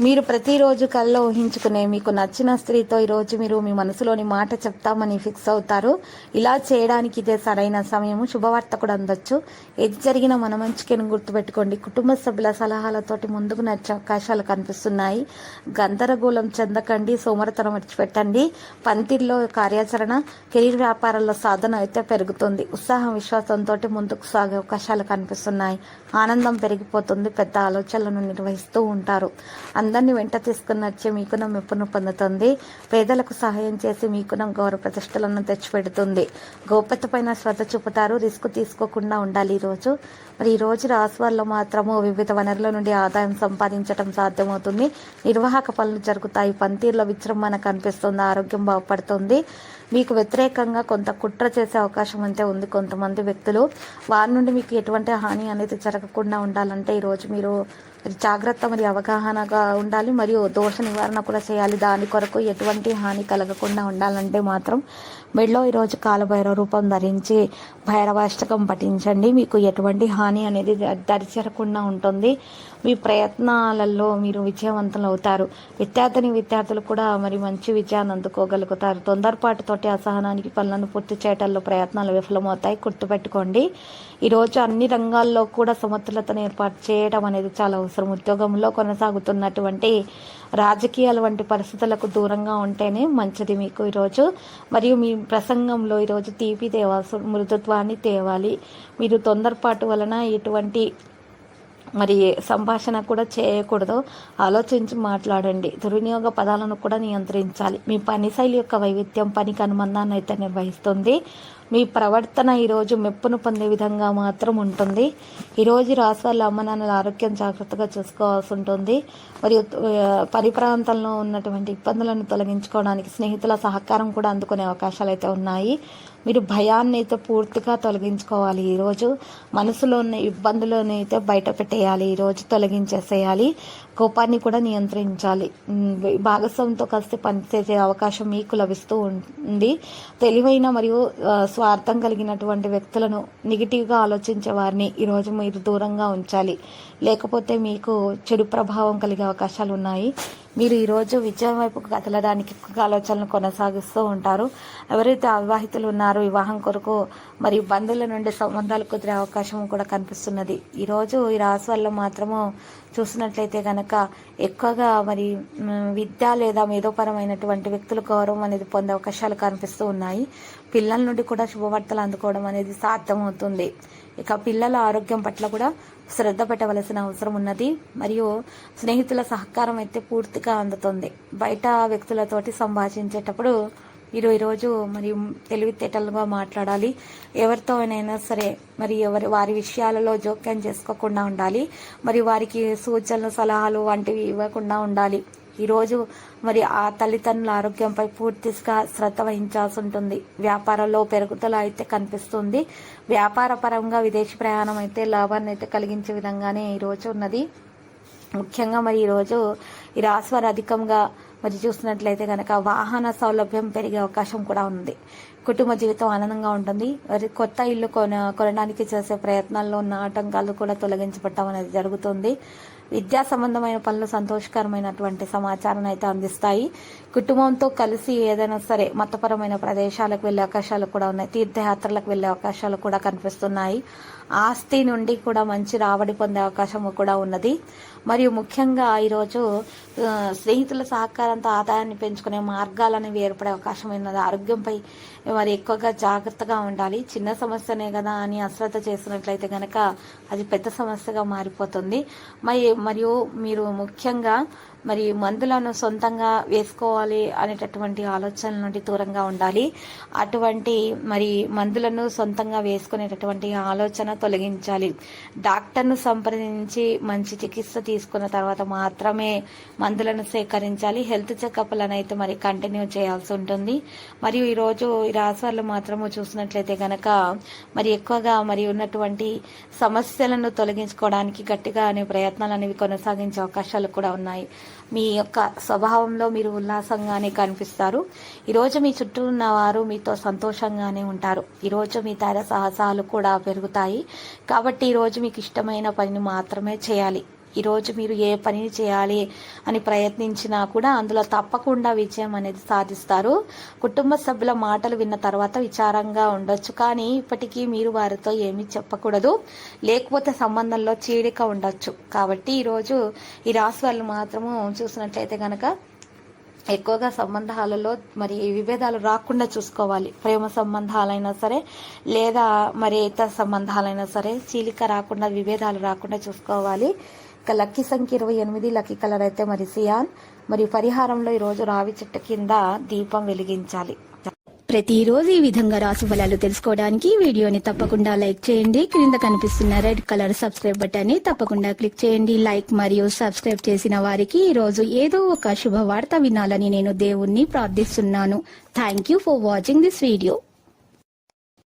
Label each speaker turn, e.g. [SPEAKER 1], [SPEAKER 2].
[SPEAKER 1] మీరు ప్రతిరోజు కల్లో ఊహించుకునే మీకు నచ్చిన స్త్రీతో ఈరోజు మీరు మీ మనసులోని మాట చెప్తామని ఫిక్స్ అవుతారు. ఇలా చేయడానికి ఇదే సరైన సమయం శుభవార్త కూడా అందొచ్చు. ఏది జరిగినా మన మంచికి గుర్తుపెట్టుకోండి. కుటుంబ సభ్యుల సలహాలతోటి ముందుకు నడిచే అవకాశాలు కనిపిస్తున్నాయి. గందరగోళం చెందకండి. సోమరతనం విడిచిపెట్టండి. పంతిల్లో కార్యాచరణ కెరీర్ వ్యాపారాల్లో సాధన అయితే పెరుగుతుంది. ఉత్సాహం విశ్వాసంతో ముందుకు సాగే అవకాశాలు కనిపిస్తున్నాయి. ఆనందం పెరిగిపోతుంది. పెద్ద ఆలోచనలను నిర్వహిస్తూ ఉంటారు. అందరినీ వెంట తీసుకుని వచ్చే మీకునం మెప్పును పొందుతుంది. పేదలకు సహాయం చేసి మీకునం గౌరవ ప్రతిష్టలను తెచ్చిపెడుతుంది. గోప్యత పైన శ్రద్ధ చూపుతారు. రిస్క్ తీసుకోకుండా ఉండాలి ఈరోజు. మరి ఈ రోజు రాశి మాత్రము వివిధ వనరుల నుండి ఆదాయం సంపాదించడం సాధ్యమవుతుంది. నిర్వాహక పనులు జరుగుతాయి. పంతీర్లో విజృంభణ కనిపిస్తుంది. ఆరోగ్యం బాగుపడుతుంది. మీకు వ్యతిరేకంగా కొంత కుట్ర చేసే అవకాశం అయితే ఉంది కొంతమంది వ్యక్తులు. వారి నుండి మీకు ఎటువంటి హాని అనేది జరగకుండా ఉండాలంటే ఈరోజు మీరు జాగ్రత్త మరియు అవగాహనగా ఉండాలి మరియు దోష నివారణ కూడా చేయాలి. దాని కొరకు ఎటువంటి హాని కలగకుండా ఉండాలంటే మాత్రం మెడలో ఈరోజు కాలభైరవ రూపం ధరించి భైరవాష్టకం పఠించండి. మీకు ఎటువంటి హాని అనేది దరిచేరకుండా ఉంటుంది. మీ ప్రయత్నాలలో మీరు విజయవంతులు అవుతారు. విద్యార్థిని విద్యార్థులు కూడా మరి మంచి విజయాన్ని అందుకోగలుగుతారు. తొందరపాటుతోటి అసహనానికి పనులను పూర్తి చేయడంలో ప్రయత్నాలు విఫలమవుతాయి. గుర్తుపెట్టుకోండి ఈరోజు అన్ని రంగాల్లో కూడా సమతులతను ఏర్పాటు చేయడం అనేది చాలా అవసరం. ఉద్యోగంలో కొనసాగుతున్నటువంటి రాజకీయాల వంటి పరిస్థితులకు దూరంగా ఉంటేనే మంచిది మీకు ఈరోజు. మరియు మీ ప్రసంగంలో ఈరోజు తీపి తేవాల్సి మృదుత్వాన్ని తేవాలి. మీరు తొందరపాటు వలన ఎటువంటి మరి సంభాషణ కూడా చేయకూడదు. ఆలోచించి మాట్లాడండి. దుర్వినియోగ పదాలను కూడా నియంత్రించాలి. మీ పని శైలి యొక్క వైవిధ్యం పనికి అనుబంధాన్ని అయితే నిర్వహిస్తుంది. మీ ప్రవర్తన ఈరోజు మెప్పును పొందే విధంగా మాత్రం ఉంటుంది. ఈరోజు రాసి వాళ్ళ అమ్మ నాన్నల ఆరోగ్యం జాగ్రత్తగా చూసుకోవాల్సి ఉంటుంది. మరియు పని ప్రాంతంలో ఉన్నటువంటి ఇబ్బందులను తొలగించుకోవడానికి స్నేహితుల సహకారం కూడా అందుకునే అవకాశాలు అయితే ఉన్నాయి. మీరు భయాన్ని అయితే పూర్తిగా తొలగించుకోవాలి. ఈరోజు మనసులో ఉన్న ఇబ్బందులను అయితే బయట పెట్టేయాలి. ఈరోజు తొలగించేసేయాలి. కోపాన్ని కూడా నియంత్రించాలి. భాగస్వామితో కలిసి పనిచేసే అవకాశం మీకు లభిస్తూ ఉంది. తెలివైన మరియు స్వార్థం కలిగినటువంటి వ్యక్తులను నెగిటివ్గా ఆలోచించే వారిని ఈరోజు మీరు దూరంగా ఉంచాలి. లేకపోతే మీకు చెడు ప్రభావం కలిగే అవకాశాలు ఉన్నాయి. మీరు ఈరోజు విజయం వైపు కదలడానికి ఆలోచనలు కొనసాగిస్తూ ఉంటారు. ఎవరైతే అవివాహితులు ఉన్నారో వివాహం కొరకు మరియు బంధువుల నుండి సంబంధాలు కుదిరే అవకాశం కూడా కనిపిస్తున్నది. ఈరోజు ఈ రాశి వల్ల మాత్రము చూసినట్లయితే కనుక ఎక్కువగా మరి విద్య లేదా మేధోపరమైనటువంటి వ్యక్తుల గౌరవం అనేది పొందే అవకాశాలు కనిపిస్తూ ఉన్నాయి. పిల్లల నుండి కూడా శుభవార్తలు అందుకోవడం అనేది సాధ్యమవుతుంది. ఇక పిల్లల ఆరోగ్యం పట్ల కూడా శ్రద్ధ పెట్టవలసిన అవసరం ఉన్నది. మరియు స్నేహితుల సహకారం అయితే పూర్తిగా అందుతుంది. బయట వ్యక్తులతోటి సంభాషించేటప్పుడు మీరు ఈరోజు మరి తెలివితేటలుగా మాట్లాడాలి. ఎవరితో అయినా సరే మరి ఎవరి వారి విషయాలలో జోక్యం చేసుకోకుండా ఉండాలి. మరి వారికి సూచనలు సలహాలు వంటివి ఇవ్వకుండా ఉండాలి. ఈరోజు మరి ఆ తల్లిదండ్రుల ఆరోగ్యంపై పూర్తిగా శ్రద్ధ వహించాల్సి ఉంటుంది. వ్యాపారంలో పెరుగుదల అయితే కనిపిస్తుంది. వ్యాపార పరంగా విదేశీ ప్రయాణం అయితే లాభాన్ని అయితే కలిగించే విధంగానే ఈరోజు ఉన్నది. ముఖ్యంగా మరి ఈరోజు ఈ రాశివారు అధికంగా మరి చూసినట్లయితే కనుక వాహన సౌలభ్యం పెరిగే అవకాశం కూడా ఉంది. కుటుంబ జీవితం ఆనందంగా ఉంటుంది. మరి కొత్త ఇల్లు కొన కొనడానికి చేసే ప్రయత్నాల్లో ఉన్న ఆటంకాలు కూడా తొలగించబడటం అనేది జరుగుతుంది. విద్యా సంబంధమైన పనులు సంతోషకరమైనటువంటి సమాచారాన్ని అయితే అందిస్తాయి. కుటుంబంతో కలిసి ఏదైనా సరే మతపరమైన ప్రదేశాలకు వెళ్ళే అవకాశాలు కూడా ఉన్నాయి. తీర్థయాత్రలకు వెళ్ళే అవకాశాలు కూడా కనిపిస్తున్నాయి. ఆస్తి నుండి కూడా మంచి రాబడి పొందే అవకాశం కూడా ఉన్నది. మరియు ముఖ్యంగా ఈరోజు స్నేహితుల సహకారంతో ఆదాయాన్ని పెంచుకునే మార్గాలనేవి ఏర్పడే అవకాశం ఉన్నది. ఆరోగ్యంపై మరి ఎక్కువగా జాగ్రత్తగా ఉండాలి. చిన్న సమస్యనే కదా అని అశ్రద్ధ చేసినట్లయితే కనుక అది పెద్ద సమస్యగా మారిపోతుంది. మరి మరియు మీరు ముఖ్యంగా మరి మందులను సొంతంగా వేసుకోవాలి అనేటటువంటి ఆలోచన నుండి దూరంగా ఉండాలి. అటువంటి మరి మందులను సొంతంగా వేసుకునేటటువంటి ఆలోచన తొలగించాలి. డాక్టర్ను సంప్రదించి మంచి చికిత్స తీసుకున్న తర్వాత మాత్రమే మందులను సేకరించాలి. హెల్త్ చెకప్లను అయితే మరి కంటిన్యూ చేయాల్సి ఉంటుంది. మరియు ఈరోజు ఈ రాశివాళ్ళు మాత్రము చూసినట్లయితే గనక మరి ఎక్కువగా మరి ఉన్నటువంటి సమస్యలను తొలగించుకోవడానికి గట్టిగా అనే ప్రయత్నాలు అనేవి కొనసాగించే అవకాశాలు కూడా ఉన్నాయి. మీ యొక్క స్వభావంలో మీరు ఉల్లాసంగానే కనిపిస్తారు. ఈరోజు మీ చుట్టూ ఉన్న వారు మీతో సంతోషంగానే ఉంటారు. ఈరోజు మీ తర సాహసాలు కూడా పెరుగుతాయి. కాబట్టి ఈరోజు మీకు ఇష్టమైన పనిని మాత్రమే చేయాలి. ఈరోజు మీరు ఏ పనిని చేయాలి అని ప్రయత్నించినా కూడా అందులో తప్పకుండా విజయం అనేది సాధిస్తారు. కుటుంబ సభ్యుల మాటలు విన్న తర్వాత విచారంగా ఉండొచ్చు. కానీ ఇప్పటికీ మీరు వారితో ఏమీ చెప్పకూడదు. లేకపోతే సంబంధంలో చీడిక ఉండొచ్చు. కాబట్టి ఈరోజు ఈ రాశి వాళ్ళు మాత్రము చూసినట్లయితే కనుక ఎక్కువగా సంబంధాలలో మరి విభేదాలు రాకుండా చూసుకోవాలి. ప్రేమ సంబంధాలైనా సరే లేదా మరి ఇతర సంబంధాలైనా సరే చీలిక రాకుండా విభేదాలు రాకుండా చూసుకోవాలి. ఇక లక్కీ సంఖ్య ఇరవై ఎనిమిది లక్కీ కలర్ అయితే మరి సియాన్. మరి పరిహారంలో ఈరోజు రావి చెట్టు కింద దీపం వెలిగించాలి.
[SPEAKER 2] ప్రతిరోజు ఈ విధంగా రాసు ఫలాలు తెలుసుకోవడానికి వీడియోని తప్పకుండా లైక్ చేయండి. క్రింద కనిపిస్తున్న రెడ్ కలర్ సబ్స్క్రైబ్ బటన్ని తప్పకుండా క్లిక్ చేయండి. లైక్ మరియు సబ్స్క్రైబ్ చేసిన వారికి ఈ రోజు ఏదో ఒక శుభవార్త వినాలని నేను దేవుణ్ణి ప్రార్థిస్తున్నాను. Thank you for watching this video